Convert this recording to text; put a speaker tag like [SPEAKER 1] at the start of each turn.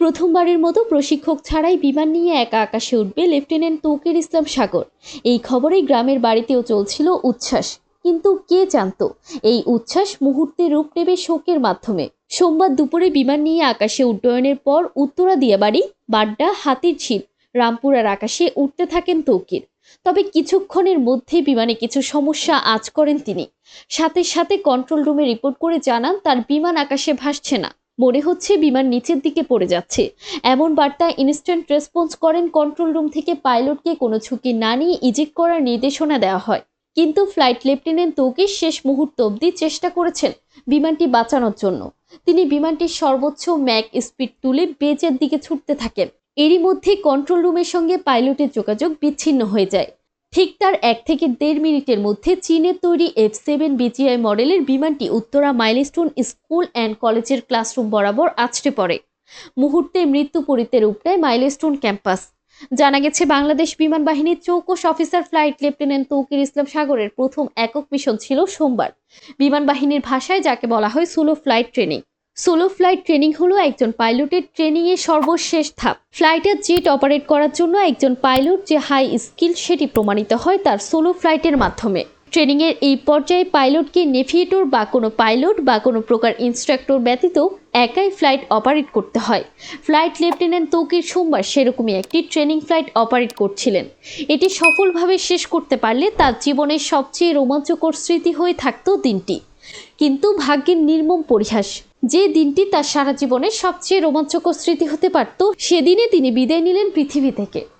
[SPEAKER 1] প্রথমবারের মতো প্রশিক্ষক ছাড়াই বিমান নিয়ে একা আকাশে উঠবে লেফটেন্যান্ট তৌকির ইসলাম সাগর। এই খবরেই গ্রামের বাড়িতেও চলছিল উচ্ছ্বাস। কিন্তু কে জানতো, এই উচ্ছ্বাস মুহূর্তে রূপ নেবে শোকের মাধ্যমে। সোমবার দুপুরে বিমান নিয়ে আকাশে উড্ডয়নের পর উত্তরা দিয়াবাড়ি, বাড্ডা হাতির ঝিল রামপুরার আকাশে উঠতে থাকেন তৌকির। তবে কিছুক্ষণের মধ্যে বিমানে কিছু সমস্যা আজ করেন তিনি। সাথে সাথে কন্ট্রোল রুমে রিপোর্ট করে জানান, তার বিমান আকাশে ভাসছে না। মনে হচ্ছে বিমান নিচের দিকে পড়ে যাচ্ছে। এমন বার্তা ইনস্ট্যান্ট রেসপন্স করেন কন্ট্রোল রুম থেকে পাইলটকে। কোনো ঝুঁকি না নিয়ে ইজেক্ট করার নির্দেশনা দেওয়া হয়। কিন্তু ফ্লাইট লেফটেন্যান্ট তৌকির শেষ মুহূর্ত অবধি চেষ্টা করেছেন বিমানটি বাঁচানোর জন্য। তিনি বিমানটির সর্বোচ্চ ম্যাক স্পিড তুলে বেজের দিকে ছুটতে থাকেন। এরই মধ্যে কন্ট্রোল রুমের সঙ্গে পাইলটের যোগাযোগ বিচ্ছিন্ন হয়ে যায়। ঠিক তার এক থেকে দেড় মিনিটের মধ্যে চীনের তৈরি এফ সেভেন বিজিআই মডেলের বিমানটি উত্তরা মাইলস্টোন স্কুল অ্যান্ড কলেজের ক্লাসরুম বরাবর আছড়ে পড়ে। মুহূর্তে মৃত্যু পরিতে রূপ নেয় মাইলস্টোন ক্যাম্পাস। জানা গেছে, বাংলাদেশ বিমান বাহিনীর চৌকস officer flight lieutenant Tauqir Islam সাগরের প্রথম একক মিশন ছিল সোমবার। বিমান বাহিনীর ভাষায় যাকে বলা হয় solo flight training. Solo flight training হলো একজন পাইলটের ট্রেনিংয়ের সর্বশেষ ধাপ। ফ্লাইটের জেট অপারেট করার জন্য একজন পাইলট যে হাই স্কিল সেটি প্রমাণিত হয় তার সোলো ফ্লাইটের মাধ্যমে। ট্রেনিংয়ের এই পর্যায়ে পাইলটকে নেভিয়েটর বা কোনো পাইলট বা কোনো প্রকার ইনস্ট্রাক্টর ব্যতীত একাই ফ্লাইট অপারেট করতে হয়। ফ্লাইট লেফটেন্যান্ট তৌকির সোমবার সেরকমই একটি ট্রেনিং ফ্লাইট অপারেট করছিলেন। এটি সফলভাবে শেষ করতে পারলে তার জীবনের সবচেয়ে রোমাঞ্চকর স্মৃতি হয়ে থাকতো দিনটি। কিন্তু ভাগ্যের নির্মম পরিহাস। যে দিনটি তার সারা জীবনের সবচেয়ে রোমাঞ্চকর স্মৃতি হতে পারত, সেদিনে তিনি বিদায় নিলেন পৃথিবী থেকে।